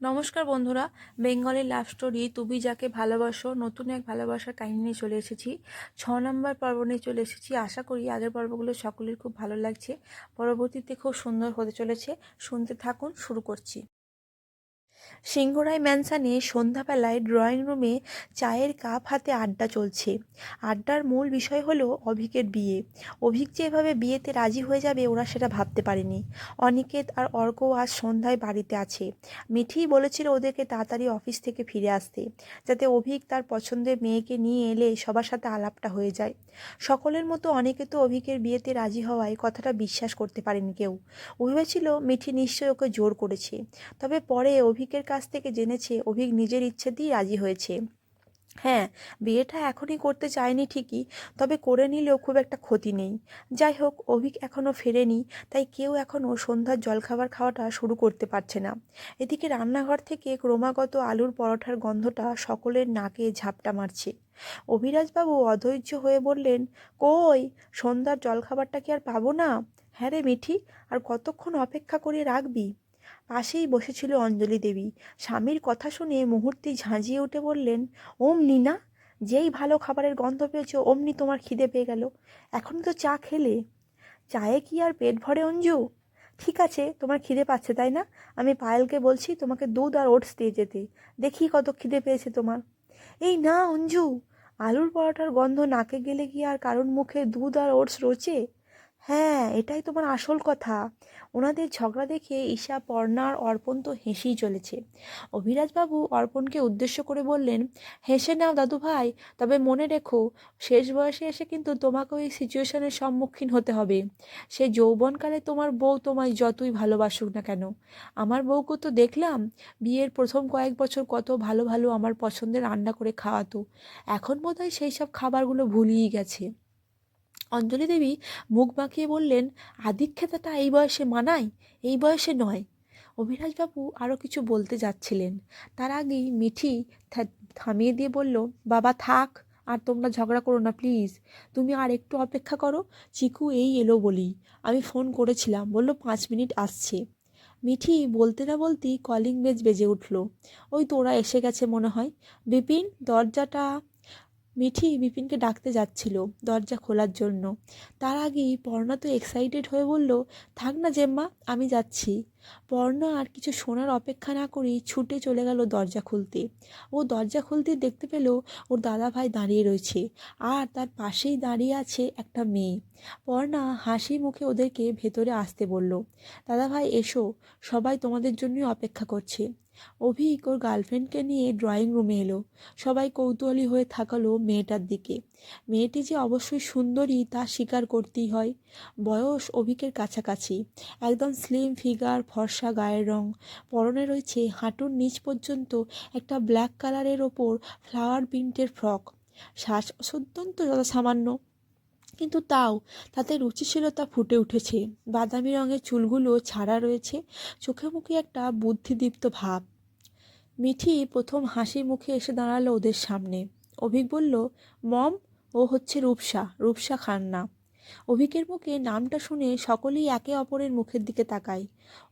নমস্কার বন্ধুরা, বেঙ্গলের লাভ স্টোরি, তুমি যাকে ভালোবাসো, নতুন এক ভালোবাসার কাহিনী নিয়ে চলে এসেছি। ছ নম্বর পর্ব নিয়ে চলে এসেছি। আশা করি আগের পর্বগুলো সকলের খুব ভালো লাগছে। পরবর্তীতে খুব সুন্দর হতে চলেছে। শুনতে থাকুন, শুরু করছি। সিংহরাই ম্যানসানে সন্ধ্যাবেলায় ড্রয়িং রুমে চায়ের কাপ হাতে আড্ডা চলছে। আড্ডার মূল বিষয় হলো অভিকের বিয়ে। অভিক যে এভাবে বিয়েতে রাজি হয়ে যাবে ওরা সেটা ভাবতে পারেনি। অনিকেত আর অর্ক আজ সন্ধ্যায় বাড়িতে আছে। মিঠি বলেছিল ওদেরকে তাড়াতাড়ি অফিস থেকে ফিরে আসতে, যাতে অভিক তার পছন্দের মেয়েকে নিয়ে এলে সবার সাথে আলাপটা হয়ে যায়। সকলের মতো অনেকে তো অভিকের বিয়েতে রাজি হওয়ায় কথাটা বিশ্বাস করতে পারেনি কেউ। ভেবেছিল মিঠি নিশ্চয়ই ওকে জোর করেছে। তবে পরে অভিকের কাছ থেকে জেনেছে, অভিক নিজের ইচ্ছে ইচ্ছেতেই রাজি হয়েছে। হ্যাঁ বিয়েটা এখনই করতে চায়নি ঠিকই, তবে করে নিলেও খুব একটা ক্ষতি নেই। যাই হোক, অভিক এখনও ফেরেনি, তাই কেউ এখনও সন্ধ্যার জলখাবার খাওয়াটা শুরু করতে পারছে না। এদিকে রান্নাঘর থেকে ক্রমাগত আলুর পরোঠার গন্ধটা সকলের নাকে ঝাপটা মারছে। অভিরাজবাবু অধৈর্য হয়ে বললেন, কই, সন্ধ্যার জলখাবারটা কি আর পাবো না? হ্যাঁ রে মিঠি, আর কতক্ষণ অপেক্ষা করে রাখবি? পাশেই বসেছিল অঞ্জলি দেবী। স্বামীর কথা শুনে মুহূর্তেই ঝাঁঝিয়ে উঠে বললেন, ওম না যেই ভালো খাবারের গন্ধ পেয়েছ, অমনি তোমার খিদে পেয়ে গেল। এখন তো চা খেলে। চায়ে কি আর পেট ভরে অঞ্জু? ঠিক আছে, তোমার খিদে পাচ্ছে, তাই না? আমি পায়েলকে বলছি তোমাকে দুধ আর ওটস দিয়ে যেতে। দেখি কত খিদে পেয়েছে তোমার। এই না, অঞ্জু, আলুর পরোটার গন্ধ নাকে গেলে কি আর কারোর মুখে দুধ আর ওটস রোচে? হ্যাঁ এটাই তোমার আসল কথা। ওনাদের ঝগড়া দেখে ঈশা, পর্ণা আর অর্পণ তো হেসেই চলেছে। অভিরাজবাবু অর্পণকে উদ্দেশ্য করে বললেন, হেসে নাও দাদু ভাই, তবে মনে রেখো, শেষ বয়সে এসে কিন্তু তোমাকে ওই সিচুয়েশনের সম্মুখীন হতে হবে। সে যৌবনকালে তোমার বউ তোমায় যতই ভালোবাসুক না কেন। আমার বউকে তো দেখলাম, বিয়ের প্রথম কয়েক বছর কত ভালো ভালো আমার পছন্দের রান্না করে খাওয়াতো। এখন বোধহয় সেই সব খাবারগুলো ভুলিয়ে গেছে। অঞ্জলি দেবী মুখ বাঁকিয়ে বললেন, আদিক্ষেতাটা এই বয়সে মানায়? এই বয়সে নয়। অভিরাজবাবু আরও কিছু বলতে যাচ্ছিলেন। তার আগেই মিঠি থামিয়ে দিয়ে বলল, বাবা, থাক, আর তোমরা ঝগড়া করো না, প্লিজ। তুমি আর একটু অপেক্ষা করো, চিকু এই এলো বলি। আমি ফোন করেছিলাম, বলল, পাঁচ মিনিট আসছে। মিঠি বলতে না বলতেই কলিং বেজ বেজে উঠল। ওই তোরা এসে গেছে মনে হয়। বিপিন, দরজাটা মিঠি বিপিনকে ডাকতে যাচ্ছিল দরজা খোলার জন্য। তার আগেই পর্ণা তো এক্সাইটেড হয়ে বলল, থাক না জেম্মা, আমি যাচ্ছি। পর্ণা আর কিছু শোনার অপেক্ষা না করেই ছুটে চলে গেল দরজা খুলতে। ও দরজা খুলতে দেখতে পেল ওর দাদা ভাই দাঁড়িয়ে রয়েছে আর তার পাশেই দাঁড়িয়ে আছে একটা মেয়ে। পর্ণা হাসি মুখে ওদেরকে ভেতরে আসতে বলল দাদা ভাই এসো, সবাই তোমাদের জন্যই অপেক্ষা করছে। অভিক ওর গার্লফ্রেন্ডকে নিয়ে ড্রয়িং রুমে এলো। সবাই কৌতূহলী হয়ে থাকালো মেয়েটার দিকে। মেয়েটি যে অবশ্যই সুন্দরী তা স্বীকার করতেই হয়। বয়স অভিকের কাছাকাছি। একদম স্লিম ফিগার ফর্সা গায়ের রং। পরনে রয়েছে হাঁটুর নিচ পর্যন্ত একটা ব্ল্যাক কালারের ওপর ফ্লাওয়ার প্রিন্টের ফ্রক শ্বাস অত্যন্ত সামান্য কিন্তু তাও তাতে রুচিশীলতা ফুটে উঠেছে। বাদামি রঙের চুলগুলো ছাড়া রয়েছে। চোখে মুখে একটা বুদ্ধিদীপ্ত ভাব। মিঠি প্রথম হাসি মুখে এসে দাঁড়াল ওদের সামনে। অভিক বলল, মম ও হচ্ছে রূপসা রূপসা খান্না। অভিকের মুখে নামটা শুনে সকলেই একে অপরের মুখের দিকে তাকায়।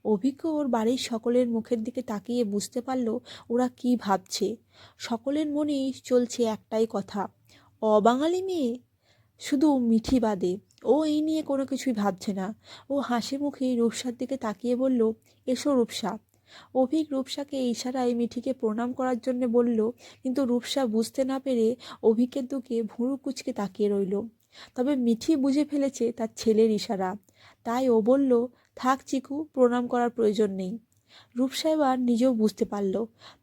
অভিজ্ঞ ওর বাড়ির সকলের মুখের দিকে তাকিয়ে বুঝতে পারল ওরা কি ভাবছে। সকলের মনেই চলছে একটাই কথা, অবাঙালি মেয়ে? শুধু মিঠি বাদে, ও এই নিয়ে কোনো কিছুই ভাবছে না। ও হাসি মুখে রূপসার দিকে তাকিয়ে বলল, এসো রূপসা। অভিক রূপসাকে ইশারায় মিঠিকে প্রণাম করার জন্য বলল, কিন্তু রূপসা বুঝতে না পেরে অভিকের দিকে ভুরু কুচকে তাকিয়ে রইল। তবে মিঠি বুঝে ফেলেছে তার ছেলের ইশারা। তাই ও বলল, থাক চিকু, প্রণাম করার প্রয়োজন নেই। রূপসা এবার নিজেও বুঝতে পারল।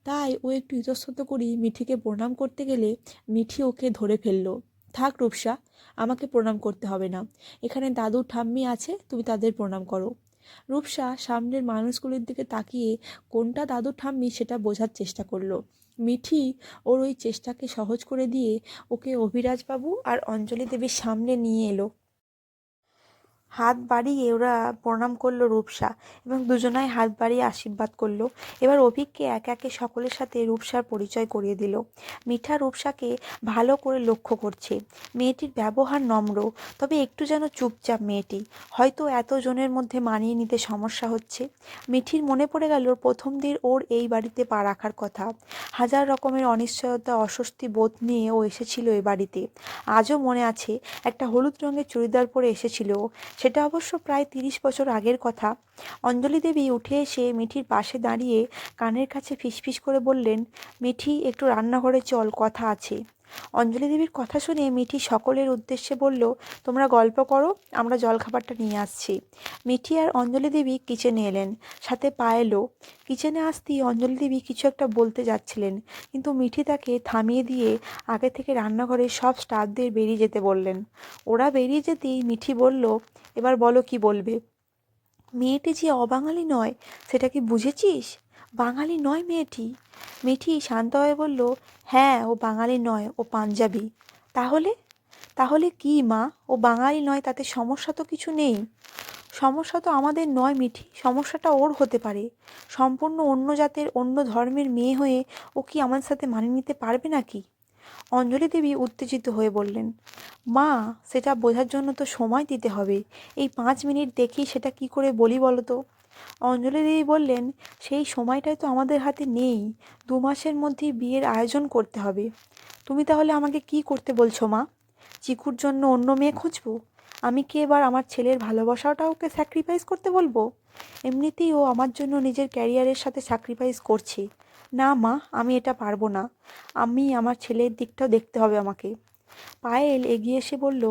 তাই ও একটু ইতস্তত করি মিঠিকে প্রণাম করতে গেলে মিঠি ওকে ধরে ফেলল, থাক রূপসা, আমাকে প্রণাম করতে হবে না। এখানে দাদু ঠাম্মি আছে, তুমি তাদের প্রণাম করো। রূপসা সামনের মানুষগুলির দিকে তাকিয়ে কোনটা দাদু ঠাম্মি সেটা বোঝার চেষ্টা করল। মিঠি ওর ওই চেষ্টাকে সহজ করে দিয়ে ওকে অভিরাজবাবু আর অঞ্জলি দেবীর সামনে নিয়ে এলো। হাত বাড়িয়ে ওরা প্রণাম করল রূপসা এবং দুজনাই হাত বাড়িয়ে আশীর্বাদ করল। এবার অভিককে এক একে সকলের সাথে রূপসার পরিচয় করিয়ে দিল। মিঠা রূপসাকে ভালো করে লক্ষ্য করছে। মেয়েটির ব্যবহার নম্র, তবে একটু যেন চুপচাপ মেয়েটি। হয়তো এতজনের মধ্যে মানিয়ে নিতে সমস্যা হচ্ছে। মিঠির মনে পড়ে গেল প্রথম দিন ওর এই বাড়িতে পা রাখার কথা। হাজার রকমের অনিশ্চয়তা, অস্বস্তি বোধ নিয়ে ও এসেছিল এ বাড়িতে। আজও মনে আছে, একটা হলুদ রঙের চুড়িদার পরে এসেছিল। সেটা অবশ্য প্রায় তিরিশ বছর আগের কথা। অঞ্জলি দেবী উঠে এসে মিঠির পাশে দাঁড়িয়ে কানের কাছে ফিসফিস করে বললেন, মিঠি, একটু রান্নাঘরে চল, কথা আছে। অঞ্জলি দেবীর কথা শুনে মিঠি সকলের উদ্দেশ্যে বলল, তোমরা গল্প করো, আমরা জলখাবারটা নিয়ে আসছি। মিঠি আর অঞ্জলি দেবী কিচেনে এলেন, সাথে পায়েলও কিচেনে আসতেই অঞ্জলি দেবী কিছু একটা বলতে যাচ্ছিলেন, কিন্তু মিঠি তাকে থামিয়ে দিয়ে আগে থেকে রান্নাঘরে সব স্টাফদের বেরিয়ে যেতে বললেন। ওরা বেরিয়ে যেতেই মিঠি বলল এবার বলো কি বলবে? মেয়েটি যে অবাঙালি নয়, সেটা কি বুঝেছিস? বাঙালি নয় মেয়েটি। মিঠি শান্ত হয়ে বলল হ্যাঁ ও বাঙালি নয়, ও পাঞ্জাবি। তাহলে? তাহলে কি মা? ও বাঙালি নয়, তাতে সমস্যা তো কিছু নেই। সমস্যা তো আমাদের নয় মিঠি, সমস্যাটা ওর হতে পারে। সম্পূর্ণ অন্য জাতের, অন্য ধর্মের মেয়ে হয়ে ও কি আমাদের সাথে মানিয়ে নিতে পারবে নাকি? অঞ্জলি দেবী উত্তেজিত হয়ে বললেন, মা, সেটা বোঝার জন্য তো সময় দিতে হবে। এই পাঁচ মিনিট দেখি সেটা কি করে বলি বলো তো? অঞ্জলি দেবী বললেন, সেই সময়টাই তো আমাদের হাতে নেই। দু মাসের মধ্যেই বিয়ের আয়োজন করতে হবে। তুমি তাহলে আমাকে কি করতে বলছো, মা? চিকুর জন্য অন্য মেয়ে খুঁজবো? আমি কি এবার আমার ছেলের ভালোবাসাটা ওকে স্যাক্রিফাইস করতে বলব? এমনিতেই ও আমার জন্য নিজের ক্যারিয়ারের সাথে স্যাক্রিফাইস করছে। না মা, আমি এটা পারব না। আমি আমার ছেলের দিকটাও দেখতে হবে আমাকে। পায়েল এগিয়ে এসে বলল,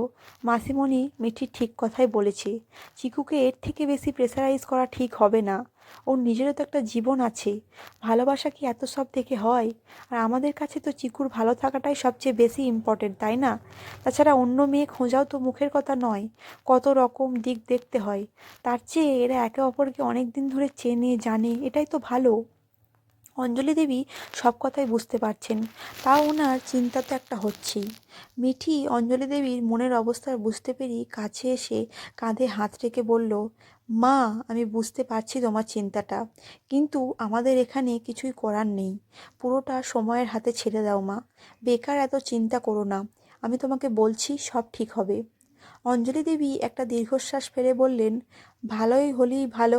মাসিমণি, মিঠি ঠিক কথাই বলেছে। চিকুকে এর থেকে বেশি প্রেসারাইজ করা ঠিক হবে না। ওর নিজেরও তো একটা জীবন আছে। ভালোবাসা কি এত সব থেকে হয়? আর আমাদের কাছে তো চিকুর ভালো থাকাটাই সবচেয়ে বেশি ইম্পর্টেন্ট তাই না? তাছাড়া অন্য মেয়ে খোঁজাও তো মুখের কথা নয়। কত রকম দিক দেখতে হয়। তার চেয়ে এরা একে অপরকে অনেক দিন ধরে চেনে, জানে, এটাই তো ভালো। অঞ্জলি দেবী সব কথাই বুঝতে পারছেন। তাও ওনার চিন্তা তো একটা হচ্ছেই। মিঠি অঞ্জলি দেবীর মনের অবস্থা বুঝতে পেরেই কাছে এসে কাঁধে হাত রেখে বলল, মা, আমি বুঝতে পারছি তোমার চিন্তাটা, কিন্তু আমাদের এখানে কিছুই করার নেই। পুরোটা সময়ের হাতে ছেড়ে দাও মা। বেকার এত চিন্তা করো না। আমি তোমাকে বলছি সব ঠিক হবে। অঞ্জলি দেবী একটা দীর্ঘশ্বাস ফেলে বললেন, ভালোই হলেই ভালো।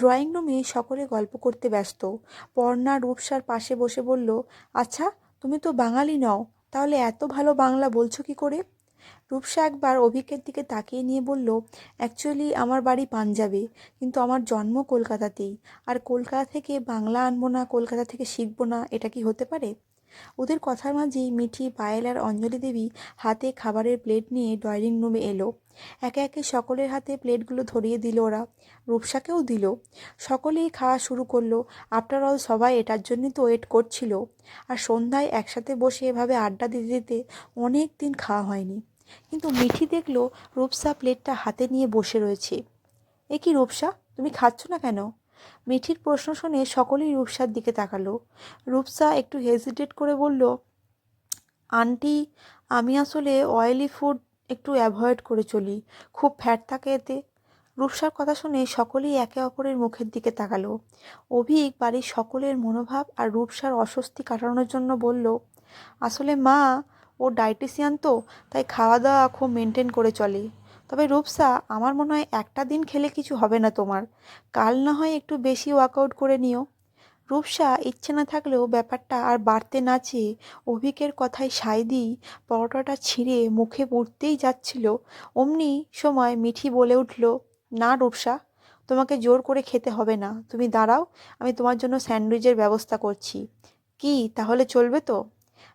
ড্রয়িং রুমে সকলে গল্প করতে ব্যস্ত। পর্ণা রূপসার পাশে বসে বলল আচ্ছা তুমি তো বাঙালি নও, তাহলে এত ভালো বাংলা বলছো কি করে? রূপসা একবার অভিকের দিকে তাকিয়ে নিয়ে বলল অ্যাকচুয়ালি আমার বাড়ি পাঞ্জাবে, কিন্তু আমার জন্ম কলকাতাতেই। আর কলকাতা থেকে বাংলা আনব না, কলকাতা থেকে শিখব না, এটা কি হতে পারে? ওদের কথার মাঝেই মিঠি, পায়েল আর অঞ্জলি দেবী হাতে খাবারের প্লেট নিয়ে ড্রয়িং রুমে এলো। একে একে সকলের হাতে প্লেটগুলো ধরিয়ে দিল ওরা। রূপসাকেও দিল। সকলেই খাওয়া শুরু করল। আফটার অল সবাই এটার জন্যই তো ওয়েট করছিল। আর সন্ধ্যায় একসাথে বসে এভাবে আড্ডা দিতে দিতে অনেক দিন খাওয়া হয়নি। কিন্তু মিঠি দেখল রূপসা প্লেটটা হাতে নিয়ে বসে রয়েছে। এ কি রূপসা? তুমি খাচ্ছ না কেন? মিঠির প্রশ্ন শুনে সকলেই রূপসার দিকে তাকালো। রূপসা একটু হেজিটেট করে বলল, আন্টি, আমি আসলে অয়েলি ফুড একটু অ্যাভয়েড করে চলি, খুব ফ্যাট থাকে এতে। রূপসার কথা শুনে সকলেই একে অপরের মুখের দিকে তাকালো। অভিক বাড়ির সকলের মনোভাব আর রূপসার অস্বস্তি কাটানোর জন্য বলল, আসলে মা ও ডায়েটিশিয়ান তো, তাই খাওয়া দাওয়া খুব মেনটেন করে চলে। তবে রূপসা, আমার মনে হয় একটা দিন খেলে কিছু হবে না তোমার। কাল না হয় একটু বেশি ওয়ার্কআউট করে নিও। রূপসা, ইচ্ছে না থাকলেও ব্যাপারটা আর বাড়তে না চেয়ে অভিকের কথায় সায় দিই, পরোটাটা ছিঁড়ে মুখে পুড়তেই যাচ্ছিল। অমনি সময় মিঠি বলে উঠল, না রূপসা, তোমাকে জোর করে খেতে হবে না। তুমি দাঁড়াও, আমি তোমার জন্য স্যান্ডউইচের ব্যবস্থা করছি। কি, তাহলে চলবে তো?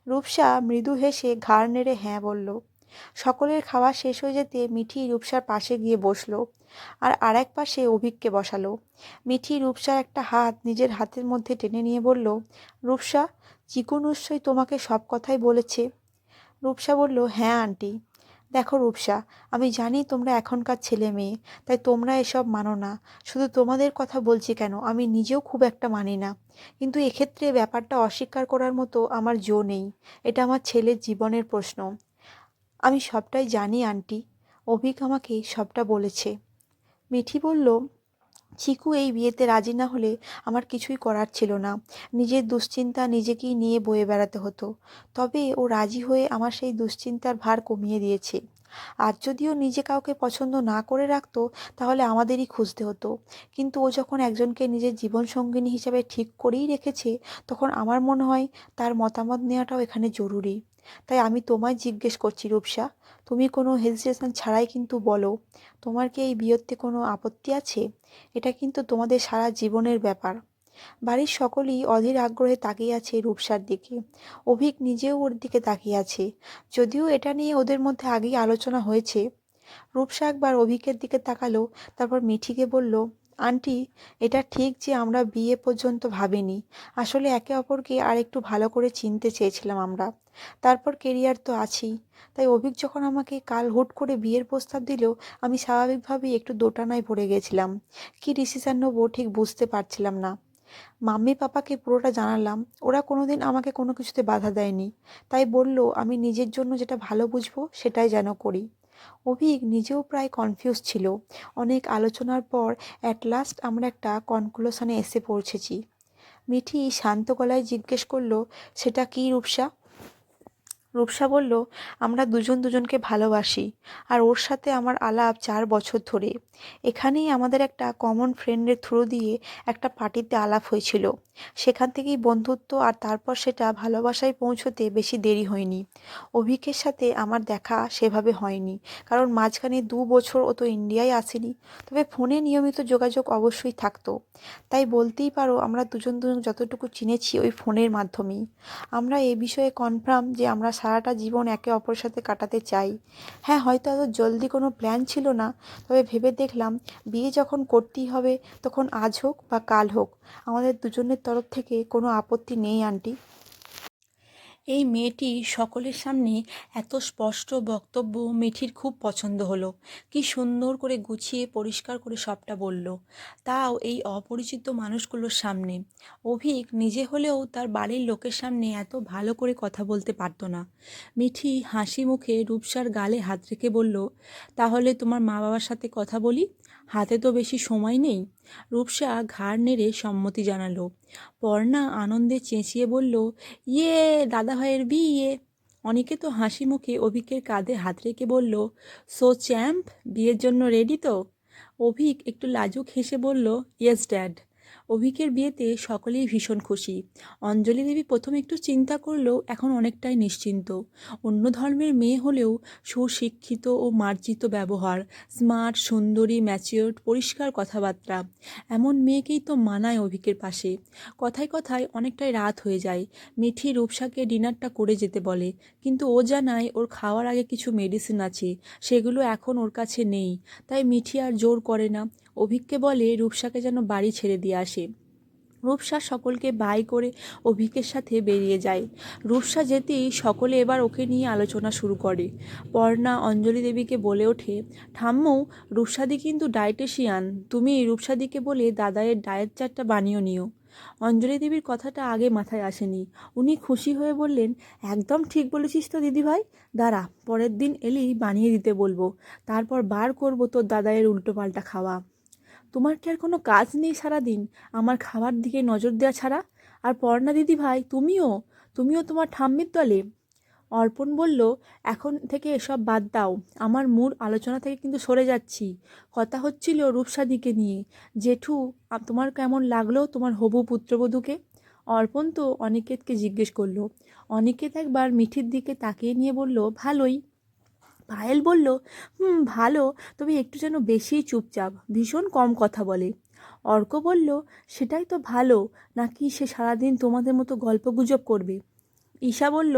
রূপসা মৃদু হেসে ঘাড় নেড়ে হ্যাঁ বলল। সকলের খাওয়া শেষ হয়ে যেতে মিঠি রূপসার পাশে গিয়ে বসল আর আরেক পাশে অভিককে বসালো। মিঠি রূপসার একটা হাত নিজের হাতের মধ্যে টেনে নিয়ে বলল, রূপসা চিকু উৎসই তোমাকে সব কথাই বলেছে। রূপসা বলল হ্যাঁ আন্টি। দেখো রূপসা, আমি জানি তোমরা এখনকার ছেলে মেয়ে, তাই তোমরা এসব মানো না। শুধু তোমাদের কথা বলছি কেন, আমি নিজেও খুব একটা মানি না। কিন্তু এক্ষেত্রে ব্যাপারটা অস্বীকার করার মতো আমার জো নেই। এটা আমার ছেলের জীবনের প্রশ্ন। আমি সবটাই জানি, আন্টি। অভিক আমাকে সবটা বলেছে। মিঠি বলল চিকু এই বিয়েতে রাজি না হলে আমার কিছুই করার ছিল না। নিজের দুশ্চিন্তা নিজেকেই নিয়ে বয়ে বেড়াতে হতো। তবে ও রাজি হয়ে আমার সেই দুশ্চিন্তার ভার কমিয়ে দিয়েছে। আজ যদিও নিজে কাউকে পছন্দ না করে রাখতো, তাহলে আমাদেরই খুঁজতে হতো। কিন্তু ও যখন একজনকে নিজের জীবনসঙ্গিনী হিসাবে ঠিক করেই রেখেছে, তখন আমার মনে হয় তার মতামত নেওয়াটাও এখানে জরুরি। তাই আমি তোমায় জিজ্ঞেস করছি রূপসা, তুমি কোনো হেজিটেশন ছাড়াই কিন্তু বলো, তোমার কি এই বিয়েতে কোনো আপত্তি আছে? এটা কিন্তু তোমাদের সারা জীবনের ব্যাপার। বাড়ির সকলেই অধীর আগ্রহে তাকিয়ে আছে রূপসার দিকে। অভিক নিজেও ওর দিকে তাকিয়ে আছে। যদিও এটা নিয়ে ওদের মধ্যে আগেই আলোচনা হয়েছে। রূপসা একবার অভিকের দিকে তাকালো, তারপর মিঠিকে বলল আন্টি, এটা ঠিক যে আমরা বিয়ে পর্যন্ত ভাবিনি। আসলে একে অপরকে আর একটু ভালো করে চিনতে চেয়েছিলাম আমরা। তারপর কেরিয়ার তো আছেই। তাই অভিক যখন আমাকে কাল হুট করে বিয়ের প্রস্তাব দিল, আমি স্বাভাবিকভাবেই একটু দোটানায় পড়ে গেছিলাম। কী ডিসিশান নেব ঠিক বুঝতে পারছিলাম না। মাম্মি পাপাকে পুরোটা জানালাম, ওরা কোনোদিন আমাকে কোনো কিছুতে বাধা দেয়নি। তাই বলল, আমি নিজের জন্য যেটা ভালো বুঝব সেটাই যেন করি। অভিক নিজেও প্রায় কনফিউজ ছিল। অনেক আলোচনার পর অ্যাট লাস্ট আমরা একটা কনক্লুশনে এসে পৌঁছেছি। মিঠি শান্ত গলায় জিজ্ঞেস করল, সেটা কী রূপসা? রূপসা বলল, আমরা দুজন দুজনকে ভালোবাসি, আর ওর সাথে আমার আলাপ চার বছর ধরে। এখানেই আমাদের একটা কমন ফ্রেন্ডের থ্রু দিয়ে একটা পার্টিতে আলাপ হয়েছিল। সেখান থেকেই বন্ধুত্ব আর তারপর সেটা ভালোবাসায় পৌঁছতে বেশি দেরি হয়নি। অভিকের সাথে আমার দেখা সেভাবে হয়নি, কারণ মাঝখানে দু বছর ও তো ইন্ডিয়ায় আসেনি। তবে ফোনে নিয়মিত যোগাযোগ অবশ্যই থাকতো। তাই বলতেই পারো, আমরা দুজন দুজন যতটুকু চিনেছি ওই ফোনের মাধ্যমেই। আমরা এ বিষয়ে কনফার্ম যে আমরা সারাটা জীবন একে অপরের সাথে কাটাতে চাই। হ্যাঁ হয়তো এত জলদি কোনো প্ল্যান ছিল না, তবে ভেবে দেখলাম বিয়ে যখন করতেই হবে, তখন আজ হোক বা কাল হোক, আমাদের দুজনের তরফ থেকে কোনো আপত্তি নেই, আন্টি। এই মেয়েটি সকলের সামনে এত স্পষ্ট বক্তব্য মিঠির খুব পছন্দ হলো। কি সুন্দর করে গুছিয়ে পরিষ্কার করে সবটা বলল। তাও এই অপরিচিত মানুষগুলোর সামনে। অভিক নিজে হলেও তার বাড়ির লোকের সামনে এত ভালো করে কথা বলতে পারতো না। মিঠি হাসি মুখে রূপসার গালে হাত রেখে বলল, তাহলে তোমার মা বাবার সাথে কথা বলি? হাতে তো বেশি সময় নেই। রূপসা ঘাড় নেড়ে সম্মতি জানালো। পর্ণা আনন্দে চেঁচিয়ে বলল ইয়ে দাদাভাইয়ের বিয়ে? অনেকে তো হাসি মুখে অভিকের কাঁধে হাত রেখে বলল, সো চ্যাম্প, বিয়ের জন্য রেডি তো? অভিক একটু লাজুক হেসে বলল ইয়েস ড্যাড অভিকের বিয়েতে সকলেই ভীষণ খুশি। অঞ্জলি দেবী প্রথম একটু চিন্তা করলেও এখন অনেকটাই নিশ্চিন্ত। অন্য ধর্মের মেয়ে হলেও সুশিক্ষিত ও মার্জিত ব্যবহার, স্মার্ট, সুন্দরী, ম্যাচিওর্ড, পরিষ্কার কথাবার্তা, এমন মেয়েকেই তো মানায় অভিকের পাশে। কথায় কথায় অনেকটাই রাত হয়ে যায়। মিঠি রূপসাকে ডিনারটা করে যেতে বলে, কিন্তু ও জানায় ওর খাওয়ার আগে কিছু মেডিসিন আছে, সেগুলো এখন ওর কাছে নেই, তাই মিঠি আর জোর করে না। অভিককে বলে, রূপসাকে যেন বাড়ি ছেড়ে দিয়ে আসে। রূপসা সকলকে বাই করে অভিকের সাথে বেরিয়ে যায়। রূপসা যেতেই সকলে এবার ওকে নিয়ে আলোচনা শুরু করে। পর্ণা অঞ্জলি দেবীকে বলে ওঠে, ঠাম্মু, রূপসাদি কিন্তু ডায়েটেশিয়ান। তুমি রূপসাদিকে বলে দাদায়ের ডায়েট চারটা বানিয়ে নিও। অঞ্জলি দেবীর কথাটা আগে মাথায় আসেনি। উনি খুশি হয়ে বললেন, একদম ঠিক বলেছিস তো দিদিভাই। দাঁড়া, পরের দিন এলেই বানিয়ে দিতে বলব। তারপর বার করব তোর দাদায়ের উল্টোপাল্টা খাওয়া। তোমার কি আর কোনো কাজ নেই সারাদিন? আমার খাবার দিকে নজর দেওয়া ছাড়া? আর পর্ণা দিদি ভাই, তুমিও? তুমিও তোমার ঠাম্মির দলে? অর্পণ বলল, এখন থেকে এসব বাদ দাও। আমার মূল আলোচনা থেকে কিন্তু সরে যাচ্ছি। কথা হচ্ছিল রূপসাদিকে নিয়ে। জেঠু তোমার কেমন লাগল তোমার হবু পুত্রবধূকে? অর্পণ তো অনিকেতকে জিজ্ঞেস করল। অনিকেত একবার মিঠির দিকে তাকিয়ে নিয়ে বলল, ভালোই। পায়েল বলল, হুম, ভালো, তবে একটু যেন বেশিই চুপচাপ, ভীষণ কম কথা বলে। অর্ক বলল, সেটাই তো ভালো, নাকি সে সারাদিন তোমাদের মতো গল্পগুজব করবে? ঈশা বলল,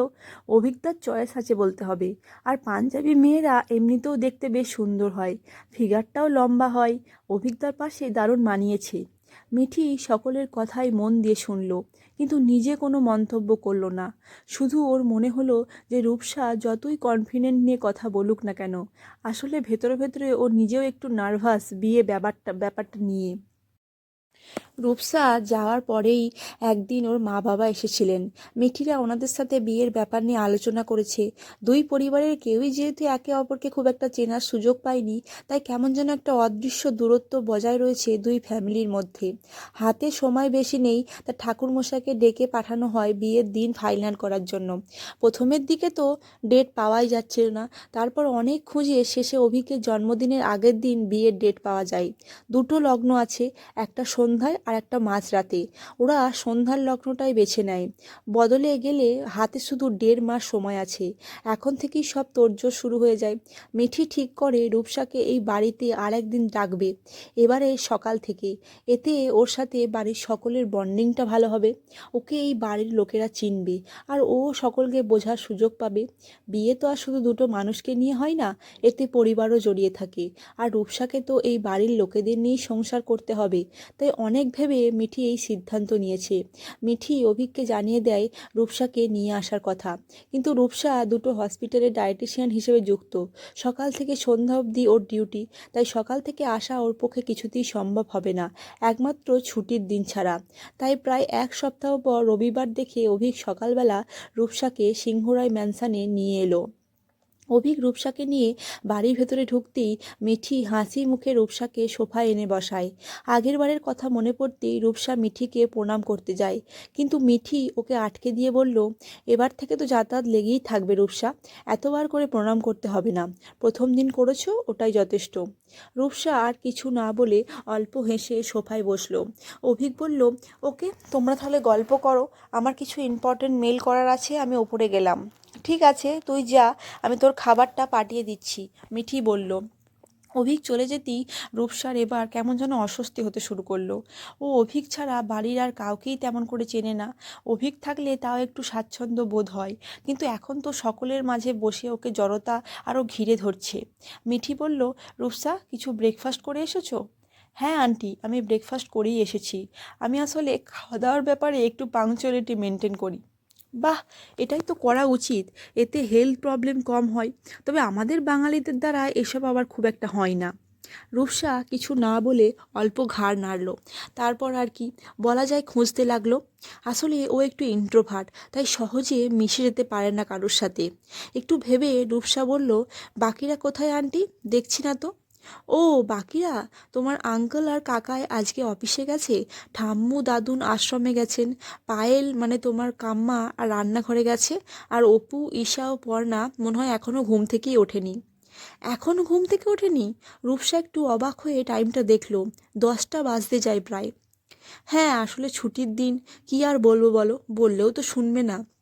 অভিজ্ঞতার চয়েস আছে বলতে হবে, আর পাঞ্জাবি মেয়েরা এমনিতেও দেখতে বেশ সুন্দর হয়, ফিগারটাও লম্বা হয়, অভিজ্ঞতার পাশে দারুণ মানিয়েছে। মিঠি সকলের কথাই মন দিয়ে শুনল, কিন্তু নিজে কোনো মন্তব্য করল না। শুধু ওর মনে হলো যে রূপসা যতই কনফিডেন্ট নিয়ে কথা বলুক না কেন, আসলে ভেতরে ভেতরে ও নিজেও একটু নার্ভাস বিয়ে ব্যাপারটা ব্যাপারটা নিয়ে। রূপসা যাওয়ার পরেই একদিন ওর মা বাবা এসেছিলেন। মিঠিরা ওনাদের সাথে বিয়ের ব্যাপার নিয়ে আলোচনা করেছে। দুই পরিবারের কেউই যেহেতু একে অপরকে খুব একটা চেনার সুযোগ পায়নি, তাই কেমন যেন একটা অদৃশ্য দূরত্ব বজায় রয়েছে দুই ফ্যামিলির মধ্যে। হাতে সময় বেশি নেই, তা ঠাকুরমশাইকে ডেকে পাঠানো হয় বিয়ের দিন ফাইনাল করার জন্য। প্রথমের দিকে তো ডেট পাওয়াই যাচ্ছিল না, তারপর অনেক খুঁজে শেষে অভিকের জন্মদিনের আগের দিন বিয়ের ডেট পাওয়া যায়। দুটো লগ্ন আছে, একটা সন্ধ্যায় আর একটা মাঝরাতে ওরা সন্ধ্যার লগ্নটাই বেছে নেয়। বদলে গেলে হাতে শুধু দেড় মাস সময় আছে। এখন থেকেই সব তোড়জোড় শুরু হয়ে যায়। মিঠি ঠিক করে রূপসাকে এই বাড়িতে আর একদিন ডাকবে। এবারে সকাল থেকে। এতে ওর সাথে বাড়ির সকলের বন্ডিংটা ভালো হবে। ওকে এই বাড়ির লোকেরা চিনবে। আর ও সকলকে বোঝার সুযোগ পাবে। বিয়ে তো আর শুধু দুটো মানুষকে নিয়ে হয় না, এতে পরিবারও জড়িয়ে থাকে। আর রূপসাকে তো এই বাড়ির লোকেদের নিয়েই সংসার করতে হবে। তাই অনেক ভেবে মিঠি এই সিদ্ধান্ত নিয়েছে। মিঠি অভিককে জানিয়ে দেয়, রূপসাকে নিয়ে আসার কথা। কিন্তু রূপসা দুটো হসপিটালে ডায়েটিশিয়ান হিসেবে যুক্ত। সকাল থেকে সন্ধ্যা অবধি ওর ডিউটি, তাই সকাল থেকে আসা ওর পক্ষে কিছুতেই সম্ভব হবে না, একমাত্র ছুটির দিন ছাড়া। তাই প্রায় এক সপ্তাহ পর রবিবার দেখে অভিক সকালবেলা রূপসাকে সিংহরায় ম্যানসানে নিয়ে এলো। অভিক রূপসাকে নিয়ে বাড়ির ভেতরে ঢুকতেই মিঠি হাসি মুখে রূপসাকে সোফায় এনে বসায়। আগের বারের কথা মনে পড়তেই রূপসা মিঠিকে প্রণাম করতে যায়। কিন্তু মিঠি ওকে আটকে দিয়ে বলল, এবার থেকে তো যাতায়াত লেগেই থাকবে রূপসা, এতবার করে প্রণাম করতে হবে না। প্রথম দিন করেছ, ওটাই যথেষ্ট। রূপসা আর কিছু না বলে অল্প হেসে সোফায় বসল। অভিক বলল, ওকে, তোমরা তাহলে গল্প করো। আমার কিছু ইম্পর্টেন্ট মেল করার আছে, আমি ওপরে গেলাম। ঠিক আছে, তুই যা, আমি তোর খাবারটা পাঠিয়ে দিচ্ছি, মিঠি বলল। অভিক চলে যেতেই রূপসার এবার কেমন যেন অস্বস্তি হতে শুরু করল। ও অভিক ছাড়া বাড়ির আর কাউকেই তেমন করে চেনে না। অভিক থাকলে তাও একটু স্বাচ্ছন্দ্য বোধ হয়, কিন্তু এখন তো সকলের মাঝে বসে ওকে জড়তা আরও ঘিরে ধরছে। মিঠি বলল, রূপসা, কিছু ব্রেকফাস্ট করে এসেছ? হ্যাঁ আন্টি, আমি ব্রেকফাস্ট করেই এসেছি। আমি আসলে খাওয়া দাওয়ার ব্যাপারে একটু পাংচুয়ালিটি মেনটেন করি। বাহ, এটাই তো করা উচিত। এতে হেলথ প্রবলেম কম হয়। তবে আমাদের বাঙালিদের দ্বারা এসব আবার খুব একটা হয় না। রূপসা কিছু না বলে অল্প ঘাড় নাড়ল। তারপর আর কি, বলা যায় খুঁজতে লাগল। আসলে ও একটু ইন্ট্রোভার্ট তাই সহজে মিশে যেতে পারে না কারোর সাথে। একটু ভেবে রূপসা বলল, বাকিরা কোথায় আন্টি? দেখছি না তো। ও বাকিরা, তোমার আঙ্কেল আর কাকায় আজকে অফিসে গেছে? ঠাম্মু দাদুন আশ্রমে গেছেন। পায়েল মানে তোমার কাম্মা, আর রান্নাঘরে গেছে। আর অপু, ঈশা ও পর্ণা, মনে হয় এখনও ঘুম থেকেই ওঠেনি। এখন ঘুম থেকে ওঠেনি? রূপসা একটু অবাক হয়ে টাইমটা দেখল। দশটা বাজতে যায় প্রায়। হ্যাঁ আসলে ছুটির দিন। কি আর বলব বলো? বললেও তো শুনবে না।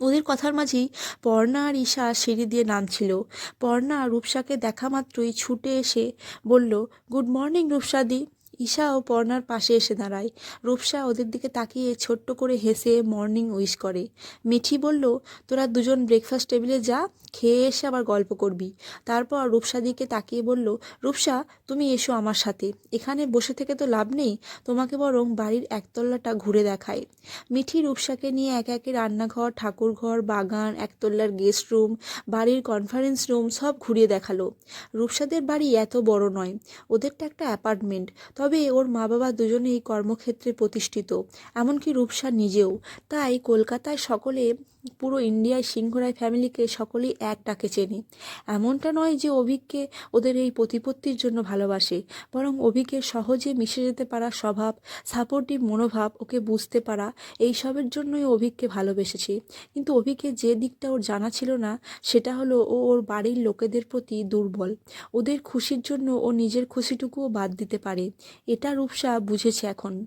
ওদের কথার মাঝেই পর্ণা আর ঈশা সিঁড়ি দিয়ে নামছিল। পর্ণা রূপসাকে দেখা মাত্রই ছুটে এসে বলল, গুড মর্নিং রূপসাদি। ঈশা ও পর্ণার পাশে এসে দাঁড়ায়। রূপসা ওদের দিকে তাকিয়ে ছোট্ট করে হেসে মর্নিং উইশ করে। মিঠি বলল, তোরা দুজন ব্রেকফাস্ট টেবিলে যা, খেয়ে এসে আবার গল্প করবি। তারপর রূপসা দিকে তাকিয়ে বলল, রূপসা, তুমি এসো আমার সাথে। এখানে বসে থেকে তো লাভ নেই, তোমাকে বরং বাড়ির একতলাটা ঘুরে দেখায় মিঠি রূপসাকে নিয়ে এক একে রান্নাঘর, ঠাকুরঘর, বাগান, একতলার গেস্ট রুম বাড়ির কনফারেন্স রুম সব ঘুরিয়ে দেখাল। রূপসাদের বাড়ি এত বড় নয়। ওদেরটা একটা অ্যাপার্টমেন্ট তবে ওর মা বাবা দুজনেই কর্মক্ষেত্রে প্রতিষ্ঠিত, এমনকি রূপসা নিজেও। তাই কলকাতায় সকলে, পুরো ইন্ডিয়ায় সিংহরায় ফ্যামিলিকে সকলেই এক ডাকে চেনে। এমনটা নয় যে অভিককে ওদের এই প্রতিপত্তির জন্য ভালোবাসে, বরং অভিকের সহজে মিশে যেতে পারা স্বভাব সাপোর্টিভ মনোভাব, ওকে বুঝতে পারা, এইসবের জন্যই অভিককে ভালোবেসেছে। কিন্তু অভিকের যে দিকটা ওর জানা ছিল না, সেটা হলো ও ওর বাড়ির লোকেদের প্রতি দুর্বল। ওদের খুশির জন্য ও নিজের খুশিটুকুও বাদ দিতে পারে। এটা রূপসা বুঝেছে এখন।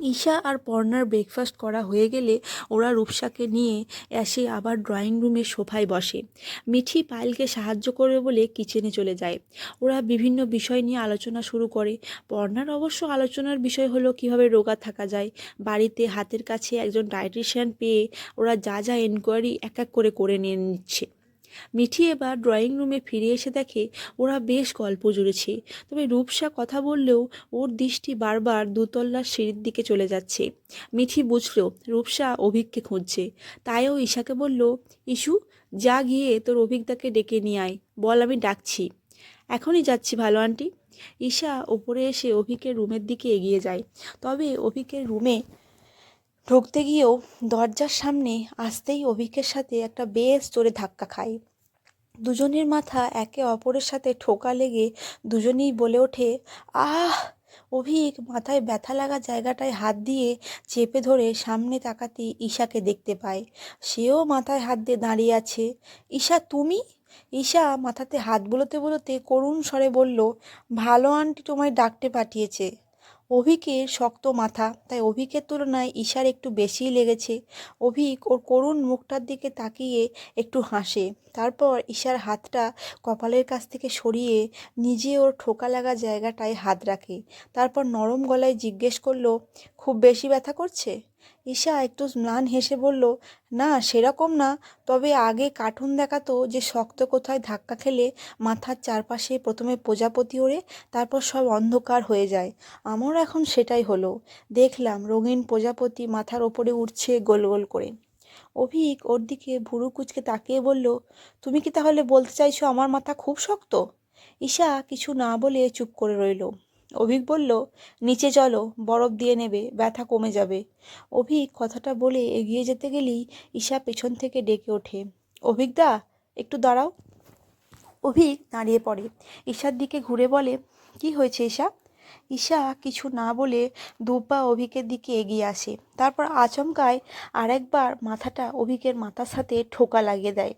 ঈশা আর পর্ণার ব্রেকফাস্ট করা হয়ে গেলে ওরা রূপসাকে নিয়ে এসে আবার ড্রয়িং রুমে সোফায় বসে। মিঠি পায়েলকে সাহায্য করবে বলে কিচেনে চলে যায়। ওরা বিভিন্ন বিষয় নিয়ে আলোচনা শুরু করে। পর্ণার অবশ্য আলোচনার বিষয় হলো কীভাবে রোগা থাকা যায়। বাড়িতে হাতের কাছে একজন ডায়েটিশিয়ান পেয়ে ওরা যা যা এনকোয়ারি এক এক করে করে নিয়ে নিচ্ছে। মিঠি এবার ড্রয়িং রুমে ফিরে এসে দেখে ওরা বেশ গল্প জুড়েছে। তবে রূপসা কথা বললেও ওর দৃষ্টি বারবার দুতল্লার সিঁড়ির দিকে চলে যাচ্ছে। মিঠি বুঝল, রূপসা অভিককে খুঁজছে। তাই ও ঈশাকে বলল ইস্যু যা গিয়ে তোর অভিজ্ঞতাকে ডেকে নিয়ে আয়। বল, আমি ডাকছি। এখনই যাচ্ছি, ভালো আন্টি। ঈশা ওপরে এসে অভিকের রুমের দিকে এগিয়ে যায়। তবে অভিকের রুমে ঢুকতে গিয়েও দরজার সামনে আসতেই অভিকের সাথে একটা বেশ জোরে ধাক্কা খায়। দুজনের মাথা একে অপরের সাথে ঠোকা লেগে দুজনেই বলে ওঠে, আহ! অভিক মাথায় ব্যথা লাগা জায়গাটায় হাত দিয়ে চেপে ধরে সামনে তাকাতেই ঈশাকে দেখতে পায়। সেও মাথায় হাত দিয়ে দাঁড়িয়ে আছে। ঈশা, তুমি? ঈশা মাথাতে হাত বুলোতে বুলোতে করুণ স্বরে বলল, ভালো আন্টি তোমায় ডাকতে পাঠিয়েছে। অভিকের শক্ত মাথা, তাই অভিকের তুলনায় ঈশার একটু বেশিই লেগেছে। অভিক ওর করুণ মুখটার দিকে তাকিয়ে একটু হাসে। তারপর ঈশার হাতটা কপালের কাছ থেকে সরিয়ে নিজে ওর ঠোকা লাগা জায়গাটায় হাত রাখে। তারপর নরম গলায় জিজ্ঞেস করল, খুব বেশি ব্যথা করছে? ঈশা একটু ম্লান হেসে বলল, না, সেরকম না। তবে আগে কার্টুন দেখাতো যে শক্ত কোথায় ধাক্কা খেলে মাথার চারপাশে প্রথমে প্রজাপতি ওড়ে, তারপর সব অন্ধকার হয়ে যায়। আমার এখন সেটাই হলো। দেখলাম রঙিন প্রজাপতি মাথার ওপরে উঠছে গোল গোল করে। অভিক ওর দিকে ভুরু কুচকে তাকিয়ে বলল, তুমি কি তাহলে বলতে চাইছো আমার মাথা খুব শক্ত? ঈশা কিছু না বলে চুপ করে রইল। অভিক বলল, নিচে চলো, বরফ দিয়ে নেবে, ব্যথা কমে যাবে। অভিক কথাটা বলে এগিয়ে যেতে গেলেই ঈশা পেছন থেকে ডেকে ওঠে। অভিকদা একটু দাঁড়াও। অভিক দাঁড়িয়ে পড়ে। ঈশার দিকে ঘুরে বলে, কি হয়েছে ঈশা? ঈশা কিছু না বলে দুপা অভিকের দিকে এগিয়ে আসে। তারপর আচমকায় আরেকবার মাথাটা অভিকের মাথার সাথে ঠোকা লাগিয়ে দেয়।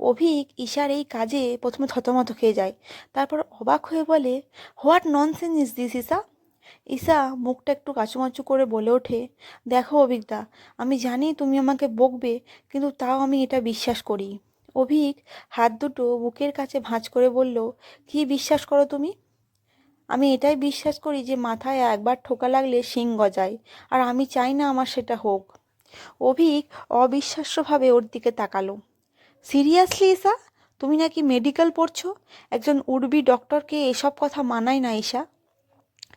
অভিক ঈশার এই কাজে প্রথমে থতমত খেয়ে যায়। তারপর অবাক হয়ে বলে, what nonsense is this, Isha? Isha মুখটা একটু কাচুমাচু করে বলে ওঠে, দেখো অভিকদা, আমি জানি তুমি আমাকে বকবে, কিন্তু তাও আমি এটা বিশ্বাস করি। অভিক হাত দুটো বুকের কাছে ভাঁজ করে বলল, কি বিশ্বাস করো তুমি? আমি এটাই বিশ্বাস করি যে মাথায় একবার ঠোকা লাগলে শিং গজায়, আর আমি চাই না আমার সেটা হোক। অভিক অবিশ্বাস্যভাবে ওর দিকে তাকালো। সিরিয়াসলি, ঈশা? তুমি নাকি মেডিকেল পড়ছো? একজন উর্বি ডক্টরকে এসব কথা মানায় না, ঈশা।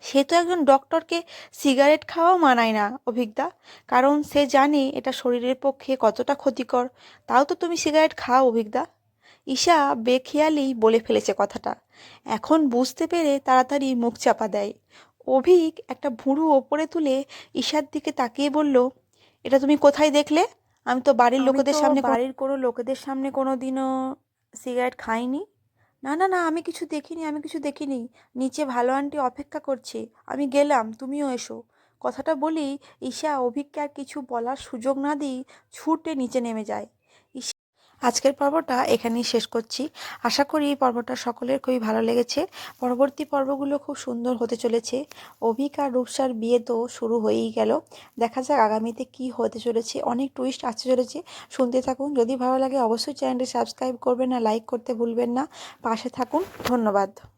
সে তো একজন ডক্টরকে সিগারেট খাওয়াও মানায় না, অভিজ্ঞা। কারণ সে জানে এটা শরীরের পক্ষে কতটা ক্ষতিকর। তাও তো তুমি সিগারেট খাও, অভিজ্ঞা। ঈশা বেখেয়ালেই বলে ফেলেছে কথাটা। এখন বুঝতে পেরে তাড়াতাড়ি মুখ চাপা দেয়। অভিক একটা ভুরু ওপরে তুলে ঈশার দিকে তাকিয়ে বলল, এটা তুমি কোথায় দেখলে? আমি তো বাড়ির লোকেদের সামনে বাড়ির কোনো লোকেদের সামনে কোনো দিনও সিগারেট খাইনি। না না না আমি কিছু দেখিনি আমি কিছু দেখিনি। নিচে ভালো আন্টি অপেক্ষা করছে। আমি গেলাম তুমিও এসো। কথাটা বলি ঈশা অভিককে আর কিছু বলার সুযোগ না দিই ছুটে নিচে নেমে যায়। আজকের পর্বটা এখানেই শেষ করছি। আশা করি এই পর্বটা সকলের খুবই ভালো লেগেছে। পরবর্তী পর্বগুলো খুব সুন্দর হতে চলেছে। অভিকা রূপসার বিয়ে তো শুরু হয়েই গেল। দেখা যাক আগামীতে কি হতে চলেছে। অনেক টুইস্ট আসতে চলেছে। শুনতে থাকুন। যদি ভালো লাগে অবশ্যই চ্যানেলটি সাবস্ক্রাইব করবেন না লাইক করতে ভুলবেন না। পাশে থাকুন। ধন্যবাদ।